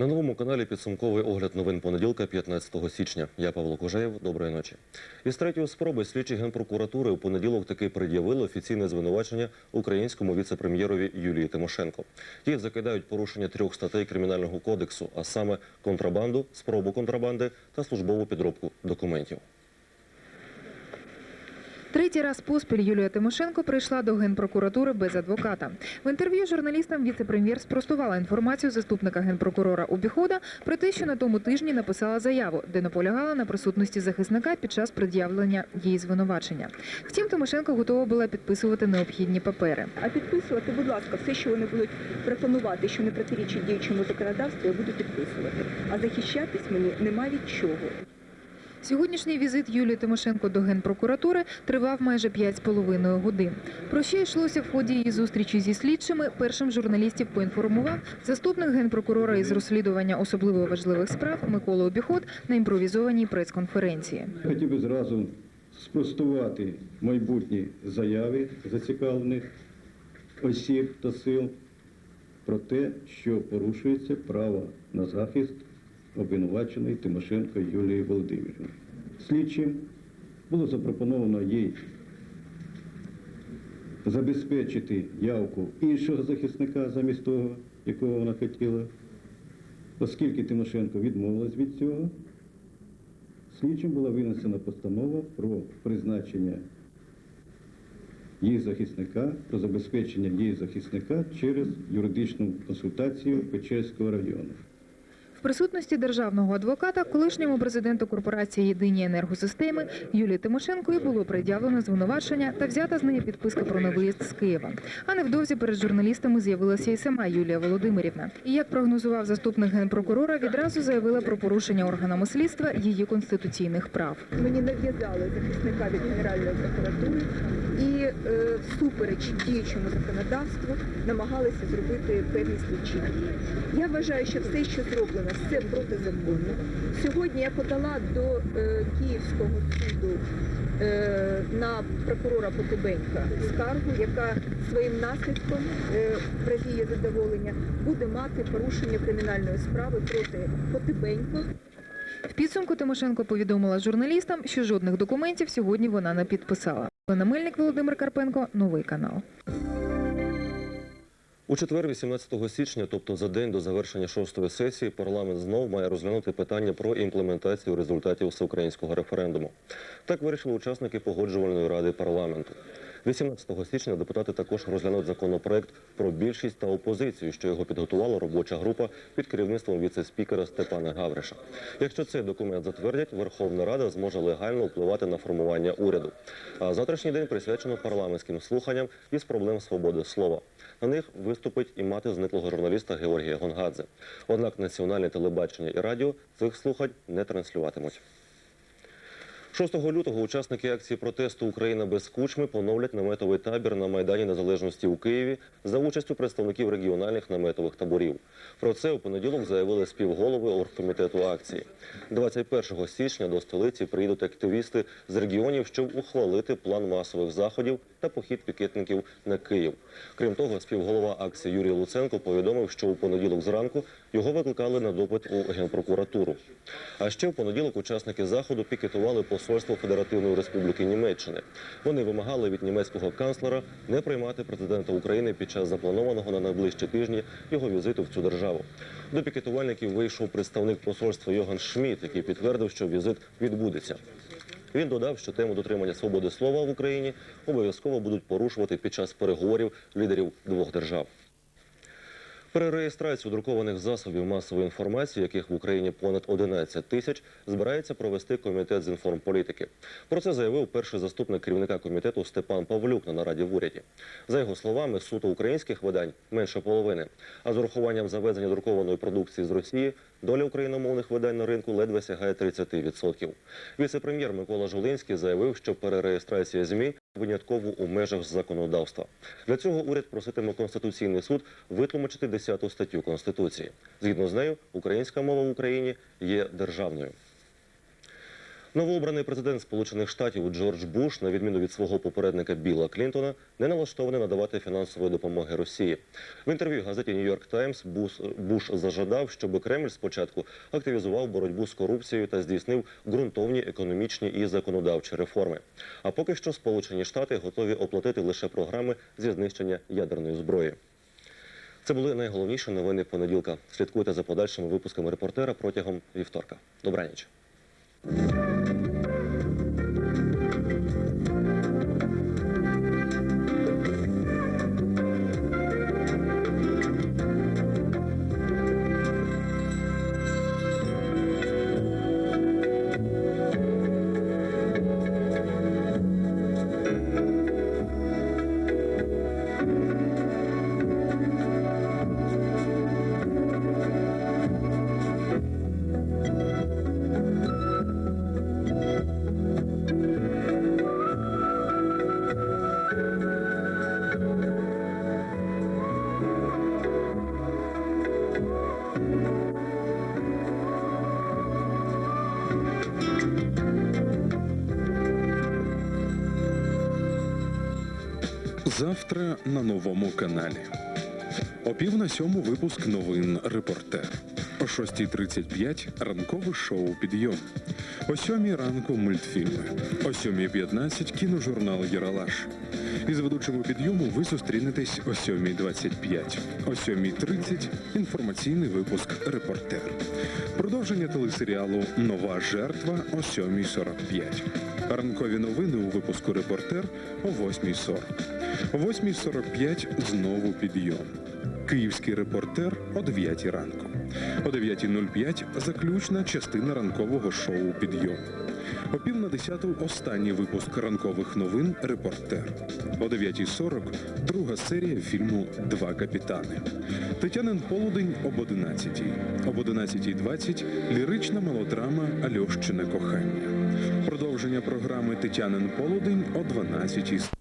На новому каналі підсумковий огляд новин понеділка, 15 січня. Я Павло Кожеєв. Доброї ночі. Із третьої спроби слідчі генпрокуратури у понеділок таки пред'явили офіційне звинувачення українському віце-прем'єрові Юлії Тимошенко. Їх закидають порушення трьох статей кримінального кодексу, а саме контрабанду, спробу контрабанди та службову підробку документів. Третій раз поспіль Юлія Тимошенко прийшла до генпрокуратури без адвоката. В інтерв'ю журналістам віце-прем'єр спростувала інформацію заступника генпрокурора Убіхода про те, що на тому тижні написала заяву, де наполягала на присутності захисника під час пред'явлення її звинувачення. Втім, Тимошенко готова була підписувати необхідні папери. А підписувати, будь ласка, все, що вони будуть пропонувати, що не протирічить діючому законодавству, я буду підписувати. А захищатись мені нема від чого. Сьогоднішній візит Юлії Тимошенко до генпрокуратури тривав майже 5,5 годин. Про що йшлося в ході її зустрічі зі слідчими, першим журналістів поінформував заступник генпрокурора із розслідування особливо важливих справ Микола Обіход на імпровізованій прес-конференції. Хотів би зразу спростувати майбутні заяви зацікавлених осіб та сил про те, що порушується право на захист обвинуваченої Тимошенко Юлії Володимирівни. Слідчим було запропоновано їй забезпечити явку іншого захисника замість того, якого вона хотіла, оскільки Тимошенко відмовилась від цього. Слідчим була винесена постанова про призначення її захисника, про забезпечення її захисника через юридичну консультацію Печерського району. В присутності державного адвоката, колишньому президенту корпорації Єдині енергосистеми Юлії Тимошенко і було пред'явлено звинувачення та взята з неї підписка про невиїзд з Києва. А невдовзі перед журналістами з'явилася і сама Юлія Володимирівна. І як прогнозував заступник генпрокурора, відразу заявила про порушення органами слідства її конституційних прав. Мені нав'язали захисника від Генеральної прокуратури всупереч діючому законодавству намагалися зробити певні слідчі. Я вважаю, що все, що зроблено, все протизаконно. Сьогодні я подала до е, Київського суду е, на прокурора Потебенька скаргу, яка своїм наслідком е, в разі її задоволення буде мати порушення кримінальної справи проти Потебенько В підсумку Тимошенко повідомила журналістам, що жодних документів сьогодні вона не підписала. Олена Мельник, Володимир Карпенко, новий канал. У четвер, 18 січня, тобто за день до завершення шостої сесії, парламент знов має розглянути питання про імплементацію результатів всеукраїнського референдуму. Так вирішили учасники погоджувальної ради парламенту. 18 січня депутати також розглянуть законопроект про більшість та опозицію, що його підготувала робоча група під керівництвом віце-спікера Степана Гавриша. Якщо цей документ затвердять, Верховна Рада зможе легально впливати на формування уряду. А завтрашній день присвячено парламентським слуханням із проблем свободи слова. На них виступить і мати зниклого журналіста Георгія Гонгадзе. Однак національне телебачення і радіо цих слухань не транслюватимуть. 6 лютого учасники акції протесту Україна без кучми поновлять наметовий табір на Майдані Незалежності у Києві за участю представників регіональних наметових таборів. Про це у понеділок заявили співголови оргкомітету акції. 21 січня до столиці приїдуть активісти з регіонів, щоб ухвалити план масових заходів та похід пікетників на Київ. Крім того, співголова акції Юрій Луценко повідомив, що у понеділок зранку його викликали на допит у генпрокуратуру. А ще в понеділок учасники заходу пікетували посольство Федеративної Республіки Німеччини. Вони вимагали від німецького канцлера не приймати президента України під час запланованого на найближчі тижні його візиту в цю державу. До пікетувальників вийшов представник посольства Йоган Шмідт, який підтвердив, що візит відбудеться. Він додав, що тему дотримання свободи слова в Україні обов'язково будуть порушувати під час переговорів лідерів двох держав. Перереєстрацію друкованих засобів масової інформації, яких в Україні понад 11 тисяч, збирається провести комітет з інформполітики. Про це заявив перший заступник керівника комітету Степан Павлюк на нараді в уряді. За його словами, суто українських видань менше половини. А з урахуванням завезення друкованої продукції з Росії доля україномовних видань на ринку ледве сягає 30%. Віце-прем'єр Микола Жулинський заявив, що перереєстрація ЗМІ винятково у межах законодавства. Для цього уряд проситиме Конституційний суд витлумачити 10 статтю Конституції. Згідно з нею, українська мова в Україні є державною. Новообраний президент Сполучених Штатів Джордж Буш, на відміну від свого попередника Білла Клінтона, не налаштований надавати фінансової допомоги Росії. В інтерв'ю газеті Нью-Йорк Таймс Буш зажадав, щоб Кремль спочатку активізував боротьбу з корупцією та здійснив ґрунтовні економічні і законодавчі реформи. А поки що Сполучені Штати готові оплатити лише програми зі знищення ядерної зброї. Це були найголовніші новини понеділка. Слідкуйте за подальшими випусками репортера протягом вівторка. Добраніч. Música Завтра на новому каналі. О пів на сьому випуск новин Репортер. О 6.35 ранкове шоу Підйом. О 7 ранку мультфільми. О 7.15 кіножурнал Єралаш. Із ведучими підйому ви зустрінетесь о 7.25. О 7.30 інформаційний випуск Репортер. Продовження телесеріалу Нова жертва о 7.45. Ранкові новини у випуску Репортер о 8.40. О 8.45 знову підйом. Київський репортер о 9 ранку. О 9.05 заключна частина ранкового шоу Підйом. О пів на десяту останній випуск ранкових новин Репортер. О 9.40 друга серія фільму Два капітани. Тетянин Полудень об 11. Об 11.20 лірична мелодрама Альощине кохання. Продовження програми Тетянин Полудень о 12.00.